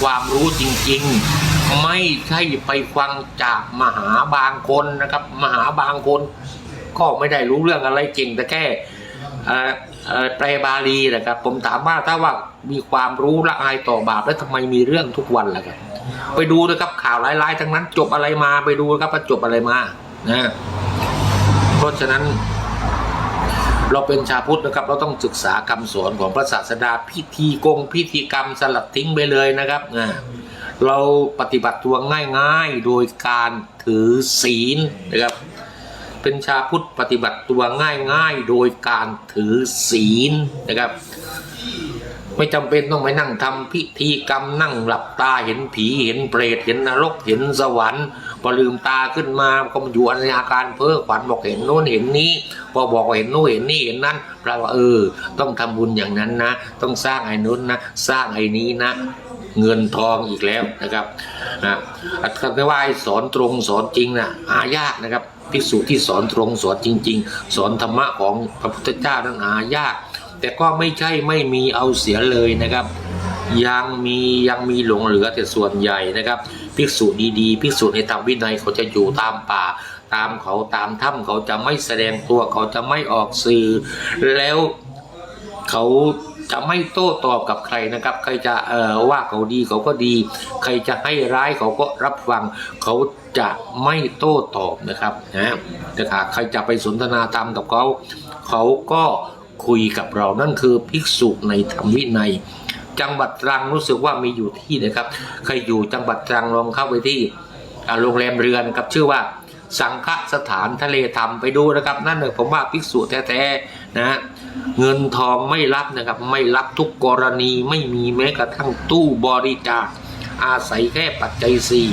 ความรู้จริงๆ ไม่ใช่ไปฟังจากมหาบางคนนะครับ มหาบางคน ก็ไม่ได้รู้เรื่องอะไรเก่งแต่แค่แปลบาลีนะครับ ผมถามว่าถ้าว่ามีความรู้ละอายต่อบาปแล้วทำไมมีเรื่องทุกวันล่ะครับ ไปดูนะครับข่าวร้ายๆทั้งนั้นจบอะไรมาไปดูนะครับว่าจบอะไรมานะเพราะฉะนั้น เราเป็นชาวพุทธนะครับ เราต้องศึกษาคำสอนของพระศาสดาพิธีกงพิธีกรรมสลัดทิ้งไปเลยนะครับเราปฏิบัติตัวง่ายๆ โดยการถือศีลนะครับ เป็นชาพุทธปฏิบัติตัวง่ายๆ โดยการถือศีลนะครับ ไม่จำเป็นต้องไปนั่งทำพิธีกรรมนั่งหลับตาเห็นผีเห็นเปรตเห็นนรกเห็นสวรรค์พอลืมตาขึ้นมาก็มาอยู่ในอาการเพ้อฝันบอกเห็นโน้นเห็นนี้ พอบอกเห็นโน้นเห็นนี่เห็นนั้นแปลว่าเออ ต้องทำบุญอย่างนั้นนะ ต้องสร้างไอ้นู้นนะสร้างไอ้นี้นะเงินทองอีกแล้วนะครับนะอัตถกว่าสอนตรงสอนจริงนะหายากนะครับภิกษุที่สอนตรงสอนจริง ๆ สอนธรรมะของพระพุทธเจ้านั้นหายาก แต่ก็ไม่ใช่ไม่มีเอาเสียเลยนะครับ ยังมียังมีหลงเหลือแต่ส่วนใหญ่นะครับภิกษุดีๆภิกษุในธรรมวินัยเขาจะอยู่ตามป่า ตามเขาตามถ้ำเขาจะไม่แสดงตัวเขาจะไม่ออกสื่อ แล้วเขาจะไม่โต้ตอบกับใครนะครับ ใครจะเอ่อว่าเขาดีเขาก็ดี ใครจะให้ร้ายเขาก็รับฟัง เขาจะไม่โต้ตอบนะครับนะแต่หากใครจะไปสนทนาธรรมกับเขา เขาก็ คุยกับเรานั่นคือภิกษุในธรรมวินัย จังหวัดตรังรู้สึกว่ามีอยู่ที่นะครับใครอยู่จังหวัดตรังลองเข้าไปที่โรงแรมเรือนครับชื่อว่าสังฆสถานทะเลธรรมไปดูนะครับ นั่นเนี่ยผมว่าภิกษุแท้ๆนะเงินทองไม่รับนะครับ ไม่รับทุกกรณีไม่มีแม้กระทั่งตู้บริจาคอาศัยแค่ปัจจัยสี่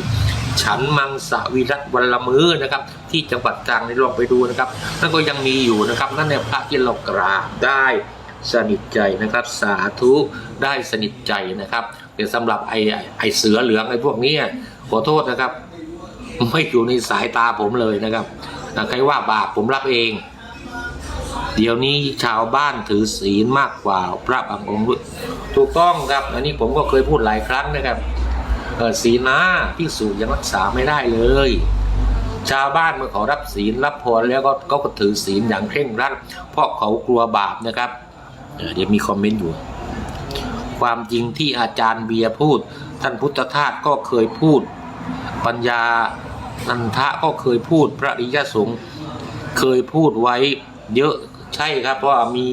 ฉันมังสวิรัตวันละมือนะครับ ที่จังหวัดตรังนี่ลองไปดูนะครับนั่นก็ยังมีอยู่นะครับ นั่นเนี่ยพระที่เรากราบได้สนิทใจนะครับ สาธุได้สนิทใจนะครับแต่สำหรับไอ้ไอ้เสือเหลืองไอ้พวกนี้ขอโทษนะครับ ไม่อยู่ในสายตาผมเลยนะครับใครว่าบาปผมรับเอง เดี๋ยวนี้ชาวบ้านถือศีลมากกว่าพระบางองค์ด้วยถูกต้องครับ อันนี้ผมก็เคยพูดหลายครั้งนะครับ ศีลนะพิสูจยังรักษาไม่ได้เลย ชาวบ้านเมื่อเขารับศีลรับพรแล้วก็เขาก็ถือศีลอย่างเคร่งรัดเพราะเขากลัวบาปนะครับเดี๋ยวมีคอมเมนต์อยู่ ความจริงที่อาจารย์เบียร์พูด ท่านพุทธทาสก็เคยพูด ปัญญานันทะก็เคยพูดพระริยสงฆ์เคยพูดไว้เยอะใช่ครับ เพราะมี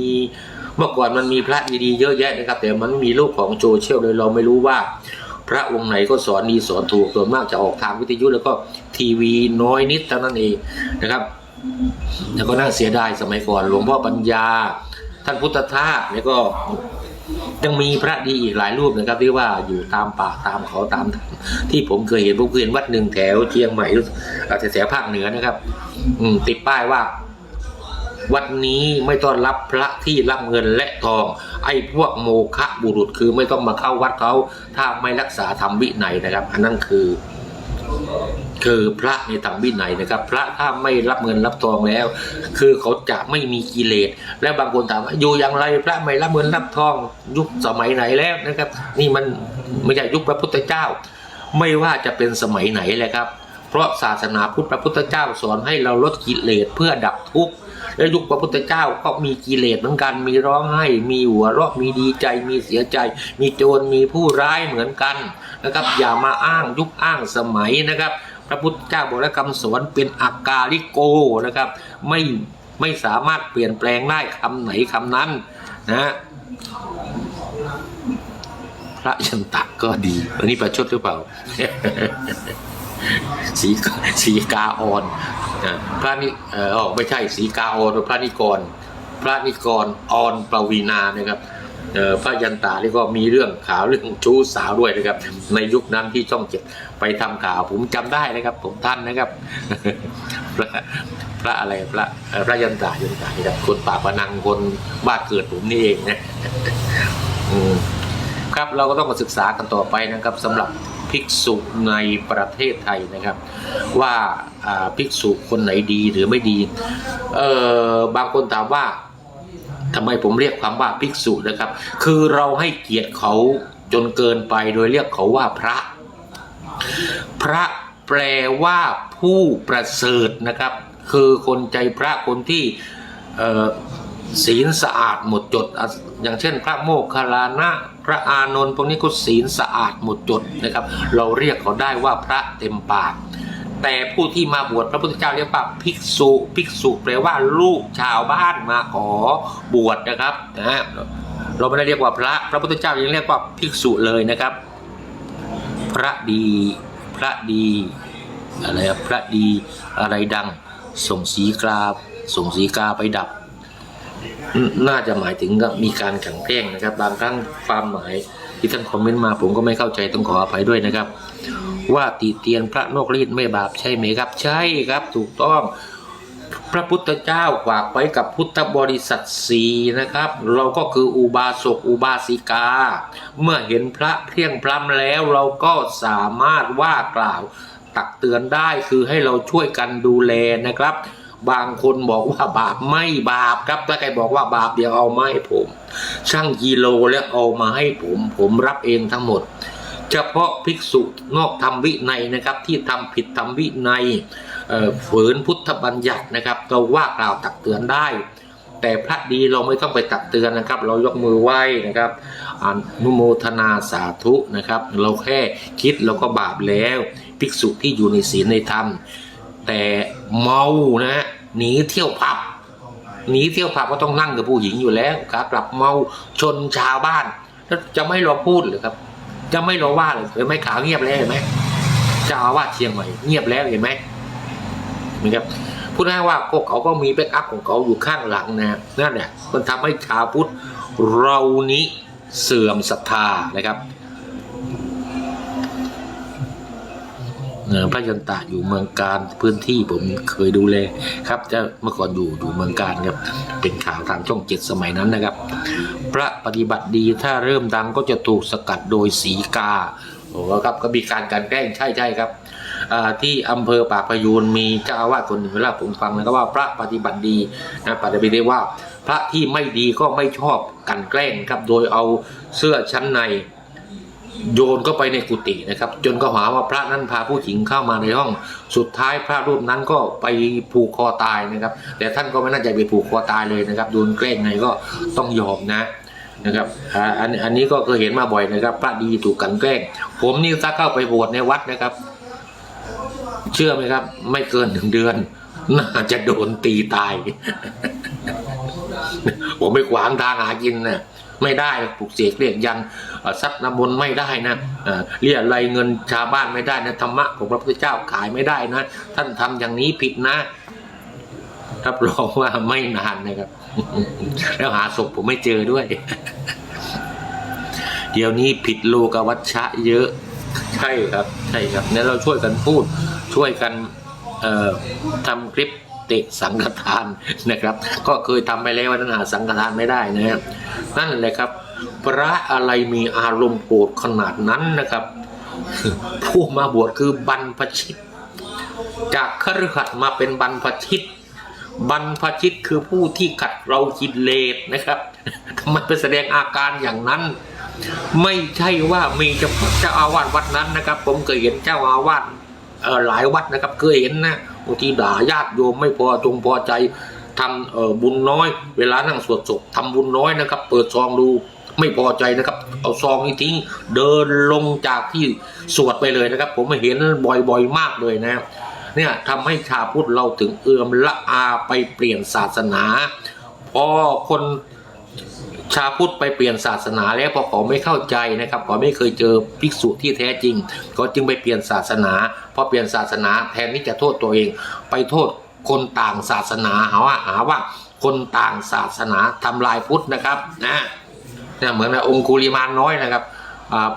เมื่อก่อนมันมีพระดีๆเยอะแยะนะครับ แต่มันม่มีโลกของโซเชียลเลยเราไม่รู้ว่า พระองค์ไหนก็สอนดีสอนถูกส่วนมากจะออกทางวิทยุแล้วก็ทีวีน้อยนิดเท่านั้นเองนะครับแล้วก็น่าเสียดายสมัยก่อนหลวงพ่อปัญญา ท่านพุทธทาสเนี่ยก็ยังมีพระดีอีกหลายรูปนะครับที่ว่าอยู่ตามป่าตามเขาตาม ที่ผมเคยเห็นผมเคยเห็นวัดหนึ่งแถวเชียงใหม่อ่าแถวภาคเหนือนะครับ อืติดป้ายว่า วัดนี้ไม่ต้อนรับพระที่รับเงินและทอง ไอ้พวกโมฆะบุรุษคือไม่ต้องมาเข้าวัดเขาถ้าไม่รักษาธรรมวินัยนะครับ อันนั้นคือ คือพระในธรรมวินัยนะครับ พระถ้าไม่รับเงินรับทองแล้ว คือเขาจะไม่มีกิเลสและบางคนถามว่าอยู่อย่างไรพระไม่รับเงินรับทอง ยุคสมัยไหนแล้วนะครับ นี่มันไม่ใช่ยุคพระพุทธเจ้า ไม่ว่าจะเป็นสมัยไหนแหละครับ เพราะศาสนาพุทธพระพุทธเจ้าสอนให้เราลดกิเลสเพื่อดับทุกข์และยุคพระพุทธเจ้าก็มีกิเลสเหมือนกัน มีร้องไห้ มีหัวเราะมีดีใจ มีเสียใจ มีโจร มีผู้ร้ายเหมือนกันนะครับ อย่ามาอ้างยุคอ้างสมัยนะครับ พระพุทธเจ้าบอกและคำสอนเป็นอากาลิโกนะครับ ไม่ไม่สามารถเปลี่ยนแปลงได้คำไหนคำนั้นนะพระยันตะก็ดีอันนี้ประชดหรือเปล่า สีสีกาอ่อนพระนิเออไม่ใช่สีกาอ่อนพระนิกร พระนิกรอ่อนปวีนานะครับพระยันตานี่ก็มีเรื่องข่าวเรื่องชู้สาวด้วยนะครับ ในยุคนั้นที่ช่องเจ็ดไปทำข่าวผมจำได้นะครับ ผมท่านนะครับ พระพระอะไรพระพระยันตายันตานี่ครับคนป่าปะนังคนบ้านเกิดผมนี่เองนะครับเราก็ต้องมาศึกษากันต่อไปนะครับสำหรับ ภิกษุในประเทศไทยนะครับ ว่าภิกษุคนไหนดีหรือไม่ดีเออบางคนถามว่าทำไมผมเรียกความว่าภิกษุนะครับ คือเราให้เกียรติเขาจนเกินไปโดยเรียกเขาว่าพระ พระแปลว่าผู้ประเสริฐนะครับ คือคนใจพระคนที่ศีลสะอาดหมดจด อย่างเช่น พระโมคคัลลานะ พระอานนท์พวกนี้ก็ศีลสะอาดหมดจดนะครับ เราเรียกเขาได้ว่าพระเต็มปากแต่ผู้ที่มาบวชพระพุทธเจ้าเรียกว่าภิกษุภิกษุแปลว่าลูกชาวบ้านมาขอบวชนะครับนะเราไม่ได้เรียกว่าพระพระพุทธเจ้ายังเรียกว่าภิกษุเลยนะครับ พระดีพระดีอะไรพระดีอะไรดัง ส่งสีกาส่งสีกาไปดับ น่าจะหมายถึงกับมีการกลันแกล้งนะครับ บางครั้งความหมายที่ท่านคอมเมนต์มาผมก็ไม่เข้าใจต้องขออภัยด้วยนะครับ ว่าติเตียนพระนกรีดไม่บาปใช่ไหมครับ ใช่ครับถูกต้อง พระพุทธเจ้าฝากไว้กับพุทธบริษัทสีนะครับ เราก็คืออุบาสกอุบาสิกา เมื่อเห็นพระเพียงพล้ำแล้วเราก็สามารถว่ากล่าวตักเตือนได้คือให้เราช่วยกันดูแลนะครับ บางคนบอกว่าบาปไม่บาปครับถ้าใครบอกว่าบาปเดี๋ยวเอามาให้ผม ช่างกิโลแล้วเอามาให้ผม ผมรับเองทั้งหมด เฉพาะภิกษุนอกธรรมวินัยนะครับ ที่ทำผิดธรรมวินัยฝืนพุทธบัญญัตินะครับ เราว่ากล่าวตักเตือนได้ แต่พระดีเราไม่ต้องไปตักเตือนนะครับ เรายกมือไหว้นะครับอนุโมทนาสาธุนะครับ เราแค่คิดเราก็บาปแล้ว ภิกษุที่อยู่ในศีลในธรรม แต่เมานะฮะหนีเที่ยวผับหนีเที่ยวผับก็ต้องนั่งกับผู้หญิงอยู่แล้วครับกลับเมาชนชาวบ้านแล้วจะไม่รอพูดหรือครับ จะไม่รอว่าเลยเห็นไหมข่าวเงียบแล้วเห็นไหมจ้าอาวาสเชียงใหม่เงียบแล้วเห็นไหมนะครับพูดง่ายว่าพวกเขาก็มีแบ็กอัพของเขาอยู่ข้างหลังนะนั่นเนี่ยมันทำให้ชาวพุทธเรานี้เสื่อมศรัทธานะครับ พระยันตะอยู่เมืองการพื้นที่ผมเคยดูแลครับจะเมื่อก่อนอยู่อยู่เมืองการครับเป็นข่าวทางช่องเจ็ดสมัยนั้นนะครับ พระปฏิบัติดีถ้าเริ่มดังก็จะถูกสกัดโดยสีกาโอ้ครับก็มีการกันแกล้งใช่ใช่ครับที่อำเภอปากพยูนมีเจ้าอาวาสคนหนึ่งเวลาผมฟังนะครับว่าพระปฏิบัติดีนะปฏิบัติได้ว่า พระที่ไม่ดีก็ไม่ชอบกันแกล้งครับโดยเอาเสื้อชั้นใน โยนเข้าไปในกุฏินะครับ จนก็หาว่าพระนั้นพาผู้หญิงเข้ามาในห้อง สุดท้ายพระรูปนั้นก็ไปผูกคอตายนะครับ แต่ท่านก็ไม่น่าจะไปผูกคอตายเลยนะครับโดนแกล้งไงก็ต้องยอมนะนะครับอันอันนี้ก็เคยเห็นมาบ่อยนะครับ พระดีถูกกันแกล้ง ผมนี่ถ้าเข้าไปบวชในวัดนะครับ เชื่อไหมครับ ไม่เกินหนึ่งเดือน น่าจะโดนตีตาย ผมไปขวางทางหากินนะ ไม่ได้ปลุกเสกเรียกยันซัดน้ำมนต์ไม่ได้นะเรียอะไรเงินชาวบ้านไม่ได้นะธรรมะของพระพุทธเจ้าขายไม่ได้นะท่านทำอย่างนี้ผิดนะรับรองว่าไม่นานนะครับ แล้วหาศพผมไม่เจอด้วย เดี๋ยวนี้ผิดโลกวัชชะเยอะ ใช่ครับ ใช่ครับเนี่ยเราช่วยกันพูด ช่วยกันทำคลิป ตะสังฆทานนะครับ ก็เคยทำไปแล้วนั้นหาสังฆทานไม่ได้นะครับนั่นแหละครับ พระอะไรมีอารมณ์โกรธขนาดนั้นนะครับ ผู้มาบวชคือบรรพชิต จากคฤหัสถ์มาเป็นบรรพชิตบรรพชิตคือผู้ที่ขัดเรากิเลสนะครับทำไมไปแสดงอาการอย่างนั้น ไม่ใช่ว่ามีเฉพาะเจ้าอาวาสวัดนั้นนะครับ ผมเคยเห็นเจ้าอาวาสหลายวัดนะครับเคยเห็นนะ บางทีด่าญาติโยมไม่พอจงพอใจทำเออบุญน้อย เวลานั่งสวดศพทำบุญน้อยนะครับ เปิดซองดูไม่พอใจนะครับ เอาซองนี้ทิ้ง เดินลงจากที่สวดไปเลยนะครับ ผมเห็นบ่อยๆมากเลยนะเนี่ยทำให้ชาวพุทธเราถึงเอือมละอาไปเปลี่ยนศาสนาพอคน ชาพุทธไปเปลี่ยนศาสนาแล้วพอเขาไม่เข้าใจนะครับเขาไม่เคยเจอภิกษุที่แท้จริงเขาจึงไปเปลี่ยนศาสนาพอเปลี่ยนศาสนาแทนที่จะโทษตัวเอง ไปโทษคนต่างศาสนาหาว่าหาว่าคนต่างศาสนาทำลายพุทธนะครับนะเนี่ยเหมือนนะองคุลิมานน้อยนะครับ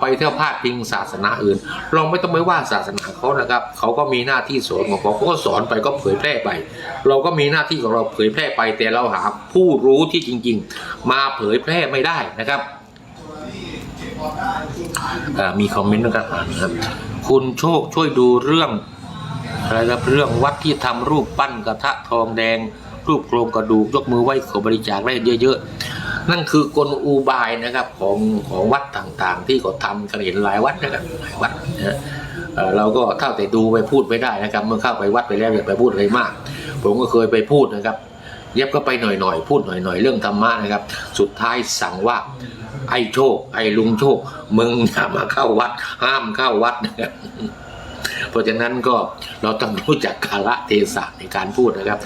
ไปเที่ยวพาดพิงศาสนาอื่น เราไม่ต้องไปว่าศาสนาเขานะครับ เขาก็มีหน้าที่สอนของเขาเขาก็สอนไปก็เผยแพร่ไป เราก็มีหน้าที่ของเราเผยแพร่ไป แต่เราหาผู้รู้ที่จริง ๆ มาเผยแพร่ไม่ได้นะครับอ่ามีคอมเมนต์นะครับอ่านครับ คุณโชคช่วยดูเรื่องอะไรครับเรื่องวัดที่ทำรูปปั้นกระทะทองแดง รูปโครงกระดูกยกมือไหว้ขอบริจาคได้เยอะๆ นั่นคือกลอุบายนะครับของของวัดต่างๆ ที่เขาทำกันเห็นหลายวัดนะครับหลายวัดนะเอ่อเราก็เท่าแต่ดูไปพูดไม่ได้นะครับ เมื่อเข้าไปวัดไปแล้วอย่าไปพูดอะไรมาก ผมก็เคยไปพูดนะครับ เย็บก็ไปหน่อยๆพูดหน่อยๆเรื่องธรรมะนะครับ สุดท้ายสั่งว่าไอ้โชค ไอ้ลุงโชค มึงอย่ามาเข้าวัด ห้ามเข้าวัดนะครับ เพราะฉะนั้นก็เราต้องรู้จักกาลเทศะในการพูดนะครับ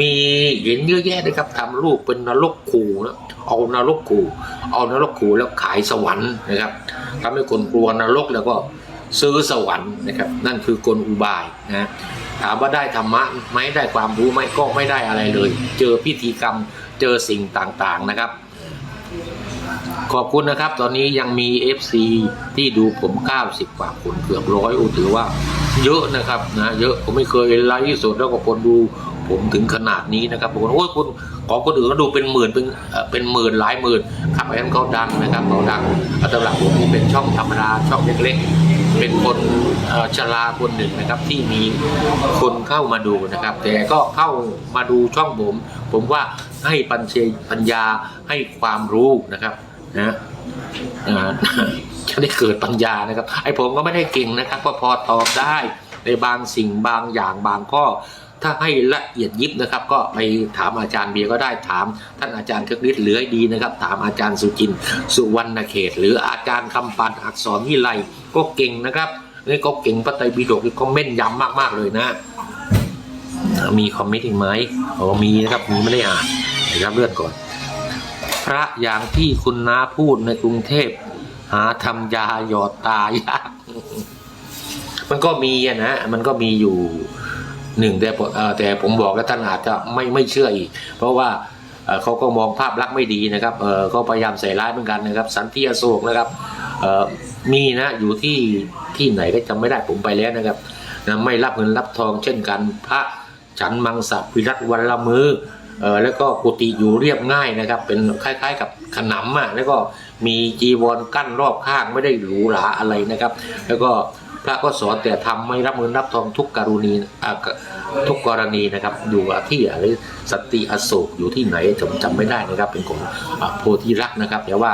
มีเห็นเยอะแยะนะครับทำรูปเป็นนรกขู่นะเอานรกขู่เอานรกขู่แล้วขายสวรรค์นะครับทำให้คนกลัวนรกแล้วก็ซื้อสวรรค์นะครับ นั่นคือกลอุบายนะถามว่าได้ธรรมะไหมได้ความรู้ไหมก็ไม่ได้อะไรเลย เจอพิธีกรรมเจอสิ่งต่างๆนะครับ ขอบคุณนะครับ ตอนนี้ยังมี FC ที่ดูผม 90 กว่าคนเกือบร้อยโอ้ถือว่า เยอะนะครับนะเยอะผมไม่เคยไลฟ์สดแล้วก็คนดูผมถึงขนาดนี้นะครับผมโอ้ยคนขอคนอื่นก็ดูเป็นหมื่นเป็นเป็นหมื่นหลายหมื่นขับแอมเขาดังนะครับเขาดังแต่สำหรับผมนี่เป็นช่องธรรมดาช่องเล็กๆ เป็นคนชราคนหนึ่งนะครับที่มีคนเข้ามาดูนะครับ แต่ก็เข้ามาดูช่องผม ผมว่า ให้ปัญเชปัญญาให้ความรู้นะครับนะอ่าจะได้เกิดปัญญานะครับ ไอ้ผมก็ไม่ได้เก่งนะครับ ก็พอตอบได้ในบางสิ่งบางอย่างบางข้อถ้าให้ละเอียดยิบนะครับ ก็ไปถามอาจารย์เบียร์ก็ได้ถาม ท่านอาจารย์เคึกฤทธิ์เหลือดีนะครับ ถามอาจารย์สุจิน สุวรรณเขต หรืออาจารย์คำปันอักษรวิไลก็เก่งนะครับนี่ก็เก่งพระไตรปิฎกก็แม่นยำมากๆเลยนะ มีคอมเมนต์อีกไหมอ๋อมีนะครับมีไม่ได้อ่าน รับเลือนก่อน พระอย่างที่คุณน้าพูดในกรุงเทพ หาทำยาหยอดตายากมันก็มีนะมันก็มีอยู่หนึ่งแต่แต่ผมบอกแล้วท่านอาจจะไม่ไม่เชื่ออีก เพราะว่าเขาก็มองภาพลักษณ์ไม่ดีนะครับเออก็พยายามใส่ร้ายเหมือนกันนะครับ สันติอโศกนะครับมีนะอยู่ที่ที่ไหนก็จำไม่ได้ผมไปแล้วนะครับนะไม่รับเงินรับทองเช่นกัน พระฉันมังสวิรัตวันละมือ เออแล้วก็กุฏิอยู่เรียบง่ายนะครับ เป็นคล้ายๆ กับขนำอะแล้วก็มีจีวรกั้นรอบข้างไม่ได้หรูหราอะไรนะครับ แล้วก็พระก็สอนแต่ทำไม่รับเงินรับทองทุกกรณีอ่าทุกกรณีนะครับ อยู่ที่อะไรสติอโศกอยู่ที่ไหนผมจำไม่ได้นะครับ เป็นของโพธิรักนะครับแต่ว่า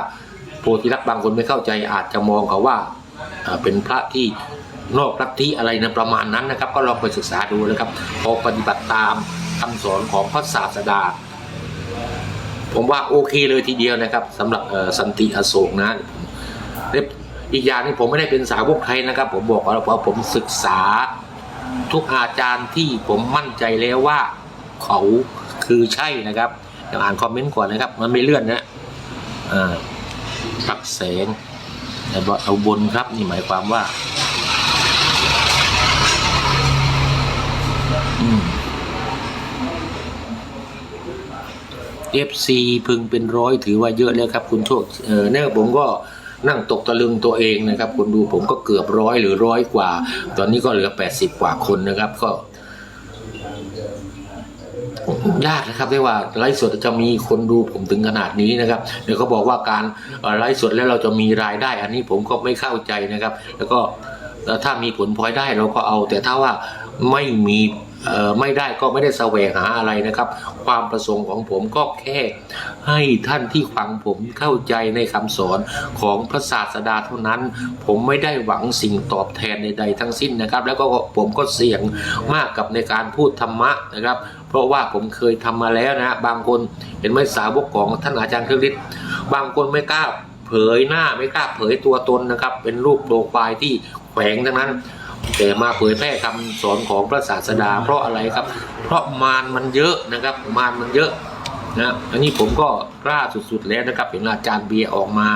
โพธิรักบางคนไม่เข้าใจอาจจะมองเขาว่าอ่าเป็นพระที่นอกลัทธิอะไรนะประมาณนั้นนะครับ ก็ลองไปศึกษาดูนะครับพอปฏิบัติตาม คำสอนของพระศาสดา ผมว่าโอเคเลยทีเดียวนะครับสำหรับสันติอโศกนะอีกอย่างนึงผมไม่ได้เป็นสาวกใครนะครับ ผมบอกว่าเพราะผมศึกษาทุกอาจารย์ที่ผมมั่นใจแล้วว่าเขาคือใช่นะครับเดี๋ยวอ่านคอมเมนต์ก่อนนะครับ มันไม่เลื่อนนะอ่าปักแสงแต่บอกเอาบนครับนี่หมายความว่า FC พึงเป็นร้อยถือว่าเยอะแล้วครับ คุณโชคเออเนี่ยผมก็นั่งตกตะลึงตัวเองนะครับคุณดูผมก็เกือบร้อยหรือร้อยกว่า ตอนนี้ก็เหลือ 80 กว่าคนนะครับก็ยากนะครับที่ว่าไลฟ์สดจะมีคนดูผมถึงขนาดนี้นะครับเดี๋ยวเขาบอกว่าการไลฟ์สดแล้วเราจะมีรายได้ อันนี้ผมก็ไม่เข้าใจนะครับ แล้วก็ถ้ามีผลพลอยได้เราก็เอา แต่ถ้าว่าไม่มี ไม่ได้ก็ไม่ได้แสวงหาอะไรนะครับ ความประสงค์ของผมก็แค่ให้ท่านที่ฟังผมเข้าใจในคำสอนของพระศาสดาเท่านั้น ผมไม่ได้หวังสิ่งตอบแทนใดๆทั้งสิ้นนะครับ แล้วก็ผมก็เสี่ยงมากกับในการพูดธรรมะนะครับ เพราะว่าผมเคยทำมาแล้วนะบางคนเห็นไหมสาวกของท่านอาจารย์เครื่องฤทธิ์บางคนไม่กล้าเผยหน้าไม่กล้าเผยตัวตนนะครับ เป็นรูปโปรไฟล์ที่แฝงทั้งนั้น แต่มาเผยแพร่คำสอนของพระศาสดา เพราะอะไรครับ เพราะมารมันเยอะนะครับ มารมันเยอะนะอันนี้ผมก็กล้าสุดๆแล้วนะครับเห็นอาจารย์เบียร์ออกมา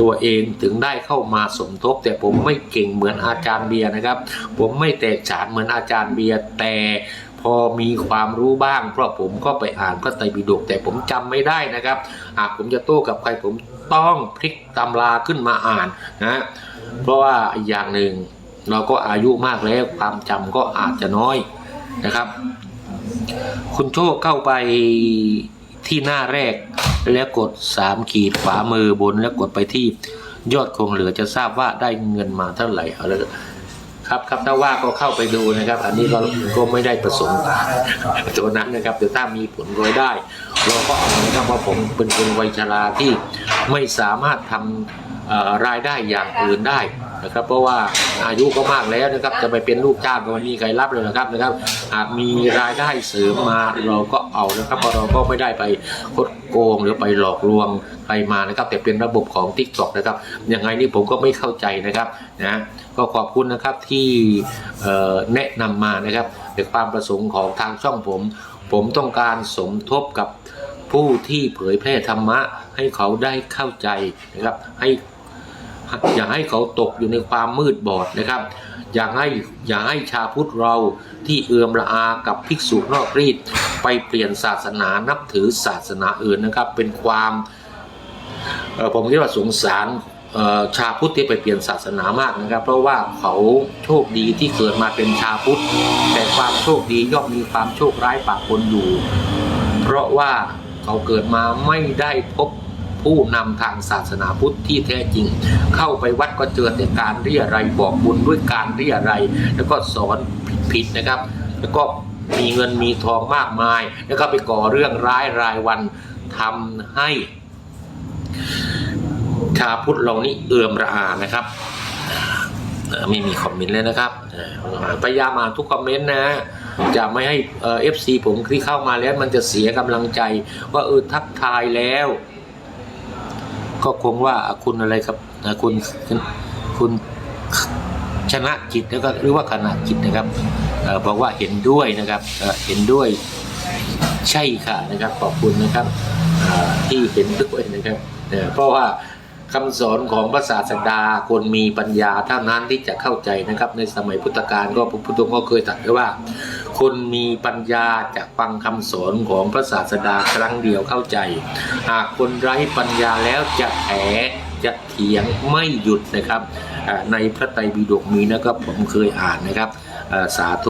ตัวเองถึงได้เข้ามาสมทบ แต่ผมไม่เก่งเหมือนอาจารย์เบียร์นะครับ ผมไม่แตกฉานเหมือนอาจารย์เบียร์แต่พอมีความรู้บ้าง เพราะผมก็ไปอ่านพระไตรปิฎกแต่ผมจำไม่ได้นะครับ หากผมจะโต้กับใครผมต้องพลิกตำราขึ้นมาอ่านนะเพราะว่าอย่างหนึ่ง เราก็อายุมากแล้วความจำก็อาจจะน้อยนะครับ คุณโชคเข้าไปที่หน้าแรกแล้วกด 3 ขีดขวามือบนแล้วกดไปที่ยอดคงเหลือจะทราบว่าได้เงินมาเท่าไหร่เอาลยครับครับถ้าว่าก็เข้าไปดูนะครับ อันนี้ก็ก็ไม่ได้ประสงค์ตัวนั้นนะครับแต่ถ้ามีผลรวยได้ เราก็เอานะครับว่าผมเป็นคนวัยชราที่ไม่สามารถทำรายได้อย่างอื่นได้ นะครับ เพราะว่าอายุก็มากแล้วนะครับจะไปเป็นลูกจ้างก็ไม่มีใครรับเลยนะครับนะครับหากมีรายได้เสริมมาเราก็เอานะครับเพราะเราก็ไม่ได้ไปคดโกงหรือไปหลอกลวงใครมานะครับ แต่เป็นระบบของ t ิ k t o k นะครับยังไงนี่ผมก็ไม่เข้าใจนะครับนะก็ขอบคุณนะครับที่แนะนำมานะครับในความประสงค์ของทางช่องผม ผมต้องการสมทบกับผู้ที่เผยแพร่ธรรมะให้เขาได้เข้าใจนะครับให้ อย่าให้เขาตกอยู่ในความมืดบอดนะครับ อย่าให้อย่าให้ชาพุทธเราที่เอือมละอากับภิกษุนอกรีดไปเปลี่ยนศาสนานับถือศาสนาอื่นนะครับ เป็นความเอ่อผมคิดว่าสงสารชาพุทธที่ไปเปลี่ยนศาสนามากนะครับ เพราะว่าเขาโชคดีที่เกิดมาเป็นชาพุทธ แต่ความโชคดีย่อมมีความโชคร้ายปะปนอยู่ เพราะว่าเขาเกิดมาไม่ได้พบ ผู้นำทางศาสนาพุทธที่แท้จริง เข้าไปวัดก็เจอแต่การเรียอะไรบอกบุญด้วยการเรียอะไร แล้วก็สอนผิดๆนะครับ แล้วก็มีเงินมีทองมากมาย แล้วก็ไปก่อเรื่องร้ายรายวันทำให้ชาพุทธเรานี่เอื่อมระอานะครับไม่มีคอมเมนต์เลยนะครับพยายามอ่านทุกคอมเมนต์นะ จะไม่ให้เอฟซีผมที่เข้ามาแล้วมันจะเสียกำลังใจ ว่าเออทักทายแล้ว ก็คงว่าคุณอะไรครับคุณคุณชนะจิตแล้วก็หรือว่าขณะจิตนะครับบอกว่าเห็นด้วยนะครับเห็นด้วยใช่ค่ะนะครับ ขอบคุณนะครับที่เห็นด้วยนะครับเออเพราะว่าคำสอนของพระศาสดาคนมีปัญญาเท่านั้นที่จะเข้าใจนะครับ ในสมัยพุทธกาลก็พระพุทธองค์ก็เคยตรัสไว้ว่า คนมีปัญญาจะฟังคำสอนของพระศาสดาครั้งเดียวเข้าใจ หากคนไร้ปัญญาแล้วจะแถจะเถียงไม่หยุดนะครับ ในพระไตรปิฎกมีนะครับผมเคยอ่านนะครับสาธุ